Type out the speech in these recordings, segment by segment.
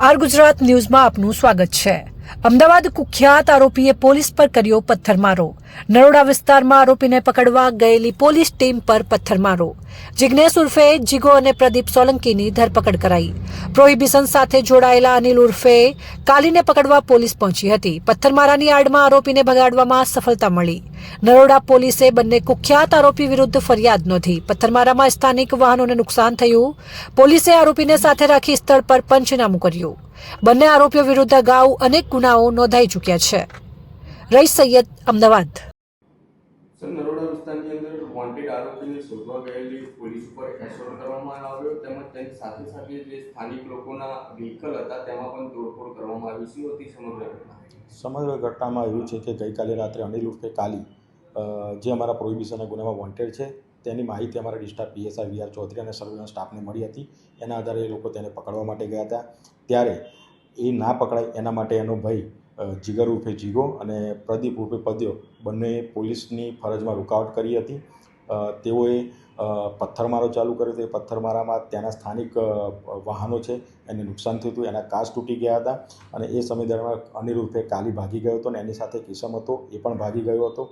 R Gujarat ન્યૂઝમાં આપનું સ્વાગત છે. અમદાવાદ કુખ્યાત આરોપીએ પોલીસ પર કર્યો પથ્થરમારો. નરોડા વિસ્તારમાં આરોપીને પકડવા ગયેલી પોલીસ ટીમ પર પથ્થરમારો. જિગ્નેશ ઉર્ફે જીગો અને પ્રદીપ સોલંકીની ધરપકડ કરાઈ. પ્રોહિબિશન સાથે જોડાયેલા અનિલ ઉર્ફે કાલીને પકડવા પોલીસ પહોંચી હતી. પથ્થરમારાની આડમાં આરોપીને ભગાડવામાં સફળતા મળી. નરોડા પોલીસે બંને કુખ્યાત આરોપી વિરુદ્ધ ફરિયાદ નોંધી. પથ્થરમારામાં સ્થાનિક વાહનોને નુકસાન થયું. પોલીસે આરોપીને સાથે રાખી સ્થળ પર પંચનામું કર્યું. બંને આરોપીઓ વિરુદ્ધ અગાઉ અનેક ગુનાઓ નોંધાઈ ચૂક્યા છે. રઈસ સૈયદ, અમદાવાદ સર નરોડા વિસ્તારની અંદર વોન્ટેડ આરોપીને શોધવા ગયેલી પોલીસ ઉપર એસોલ્ટ કરવામાં આવ્યો તેમજ તેની સાથે સાથે જે સ્થાનિક લોકોના વ્હીકલ હતા તેમાં પણ તોડફોડ કરવામાં આવી શું હતી સમગ્ર સમગ્ર ઘટનામાં એવું છે કે ગઈકાલે રાત્રે અનિલ ઉર્ફે કાલી જે અમારા પ્રોહિબિશનના ગુનામાં વોન્ટેડ છે તેની માહિતી અમારા ડિસ્ટાફ પીએસઆઈ વી આર ચૌધરી અને સર્વેલન્સ સ્ટાફને મળી હતી. એના આધારે એ લોકો તેને પકડવા માટે ગયા હતા. ત્યારે એ ના પકડાય એના માટે એનો અ, જીગર ઉર્ફે જીગો અને પ્રદીપ ઉર્ફે પદ્યો બંને પોલીસની ફરજમાં રૂકાવટ કરી હતી. તેઓએ પથ્થરમારો ચાલુ કર્યો હતો. એ પથ્થરમારામાં ત્યાંના સ્થાનિક વાહનો છે. એને નુકસાન થયું હતું. એના કાચ તૂટી ગયા હતા. અને એ સમય દરમિયાન અનિરૂપે કાલી ભાગી ગયો હતો અને એની સાથે કિસમ હતો. એ પણ ભાગી ગયો હતો.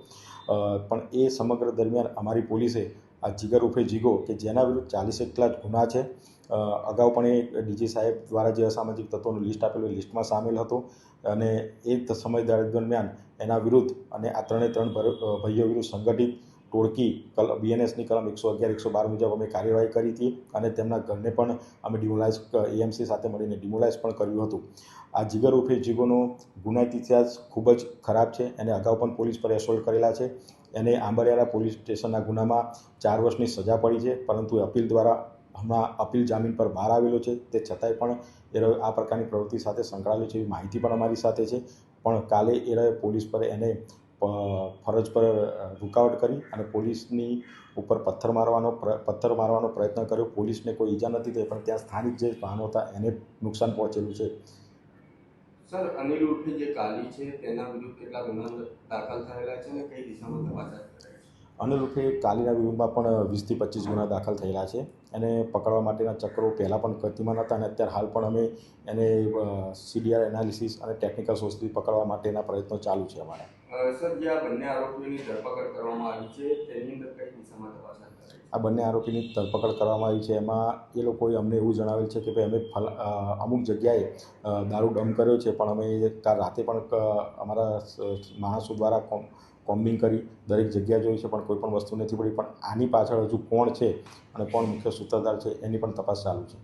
પણ એ સમગ્ર દરમિયાન અમારી પોલીસે આ જીગર ઉફે જીગો કે જેના વિરુદ્ધ ચાલીસ એકલા જ ગુના છે. અગાઉ પણ એ ડીજી સાહેબ દ્વારા જે અસામાજિક તત્વોનું લિસ્ટ આપેલું લિસ્ટમાં સામેલ હતો. અને એ સમય દરમિયાન એના વિરુદ્ધ અને આ ત્રણે ત્રણ ભાઈઓ વિરુદ્ધ સંગઠિત ટોળકી કલ બીએનએસની કલમ એકસો અગિયાર, એકસો બાર મુજબ અમે કાર્યવાહી કરી હતી અને તેમના ઘરને પણ અમે ડિમોલાઇઝ એએમસી સાથે મળીને ડિમોલાઇઝ પણ કર્યું હતું. આ જીગર ઉર્ફે જીગોનો ગુનાહિત ઇતિહાસ ખૂબ જ ખરાબ છે. એને અગાઉ પણ પોલીસ પર એસોલ્ટ કરેલા છે. એને આંબરિયાળા પોલીસ સ્ટેશનના ગુનામાં ચાર વર્ષની સજા પડી છે. પરંતુ અપીલ દ્વારા હમણાં અપીલ જામીન પર બહાર આવેલો છે. તે છતાંય પણ એ આ પ્રકારની પ્રવૃત્તિ સાથે સંકળાયેલો છે એવી માહિતી પણ અમારી સાથે છે. પણ કાલે એ પોલીસ પર એને ફરજ પર રૂકાવટ કરી અને પોલીસની ઉપર પથ્થર મારવાનો પથ્થર મારવાનો પ્રયત્ન કર્યો. પોલીસને કોઈ ઈજા નથી થઈ, પણ ત્યાં સ્થાનિક જે વાહનો હતા, એને નુકસાન પહોંચેલું છે. સર, અનિલ જે કાલી છે, તેના વિરુદ્ધ કેટલા ગુના દાખલ થયેલા છે અને કઈ દિશામાં તપાસ ઉર્ફે કાલીના વિરુદ્ધમાં પણ વીસથી પચીસ ગુના દાખલ થયેલા છે. એને પકડવા માટેના ચક્રો પહેલાં પણ ગતિમાન હતા અને અત્યારે હાલ પણ અમે એને સીડીઆર એનાલિસિસ અને ટેકનિકલ સોર્સથી પકડવા માટેના પ્રયત્નો ચાલુ છે અમારા. સર જે આ બંને આરોપીની ધરપકડ કરવામાં આવી છે તેની અંદર કઈ દિશામાં તપાસ આ બંને આરોપીની ધરપકડ કરવામાં આવી છે. એમાં એ લોકોએ અમને એવું જણાવેલ છે કે ભાઈ અમે ફલ અમુક જગ્યાએ દારૂ ડમ કર્યો છે પણ અમે રાતે પણ અમારા માણસો દ્વારા કોમ્બિંગ કરી, દરેક જગ્યા જોઈ છે, પણ કોઈ પણ વસ્તુ નથી પડી. પણ આની પાછળ હજુ કોણ છે અને કોણ મુખ્ય સૂત્રધાર છે, એની પણ તપાસ ચાલુ છે.